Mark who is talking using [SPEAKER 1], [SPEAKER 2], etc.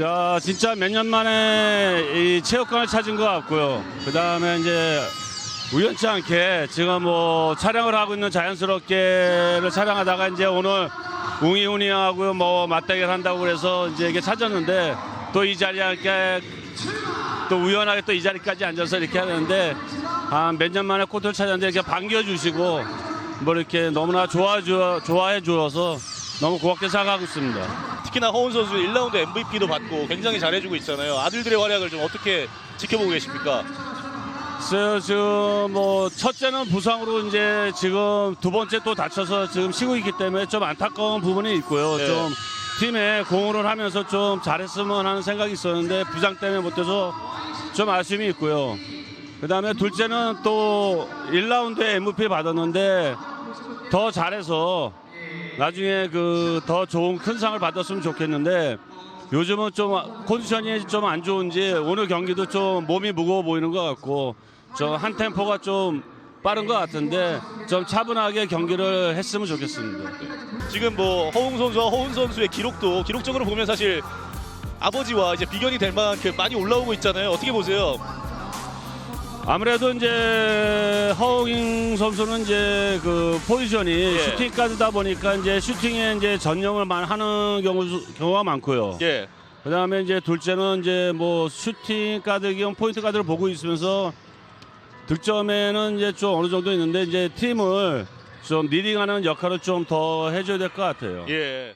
[SPEAKER 1] 야, 진짜 몇 년 만에 이 체육관을 찾은 것 같고요. 그 다음에 이제 우연치 않게 지금 뭐 촬영을 하고 있는 자연스럽게를 촬영하다가 이제 오늘 웅이웅이 하고 뭐 맞대결 한다고 그래서 이제 이게 찾았는데 또 이 자리에 이렇게 또 우연하게 또 이 자리까지 앉아서 이렇게 하는데 한 몇 년 만에 코트를 찾았는데 이렇게 반겨주시고 뭐 이렇게 너무나 좋아 주 좋아해 주어서 너무 고맙게 생각하고 있습니다.
[SPEAKER 2] 특히나 허운 선수 1라운드 MVP도 받고 굉장히 잘해주고 있잖아요. 아들들의 활약을 좀 어떻게 지켜보고 계십니까?
[SPEAKER 1] 글쎄요, 지금 뭐 첫째는 부상으로 이제 지금 두 번째 또 다쳐서 지금 쉬고 있기 때문에 좀 안타까운 부분이 있고요.
[SPEAKER 2] 네.
[SPEAKER 1] 좀 팀에 공헌을 하면서 좀 잘했으면 하는 생각이 있었는데 부상 때문에 못해서 좀 아쉬움이 있고요. 그 다음에 둘째는 또 1라운드에 MVP 받았는데 더 잘해서 나중에 그 더 좋은 큰 상을 받았으면 좋겠는데 요즘은 좀 컨디션이 좀 안 좋은지 오늘 경기도 좀 몸이 무거워 보이는 것 같고 좀 한 템포가 좀 빠른 것 같은데 좀 차분하게 경기를 했으면 좋겠습니다.
[SPEAKER 2] 지금 뭐 허웅 선수와 허운 선수의 기록도 기록적으로 보면 사실 아버지와 이제 비견이 될 만큼 많이 올라오고 있잖아요. 어떻게 보세요?
[SPEAKER 1] 아무래도 이제 허웅 선수는 이제 그 포지션이
[SPEAKER 2] 예.
[SPEAKER 1] 슈팅 가드다 보니까 이제 슈팅에 이제 전념을 많이 하는 경우 경우가 많고요.
[SPEAKER 2] 예.
[SPEAKER 1] 그다음에 이제 둘째는 이제 뭐 슈팅 가드 겸 포인트 가드를 보고 있으면서 득점에는 이제 좀 어느 정도 있는데 이제 팀을 좀 리딩하는 역할을 좀 더 해줘야 될 것 같아요.
[SPEAKER 2] 예.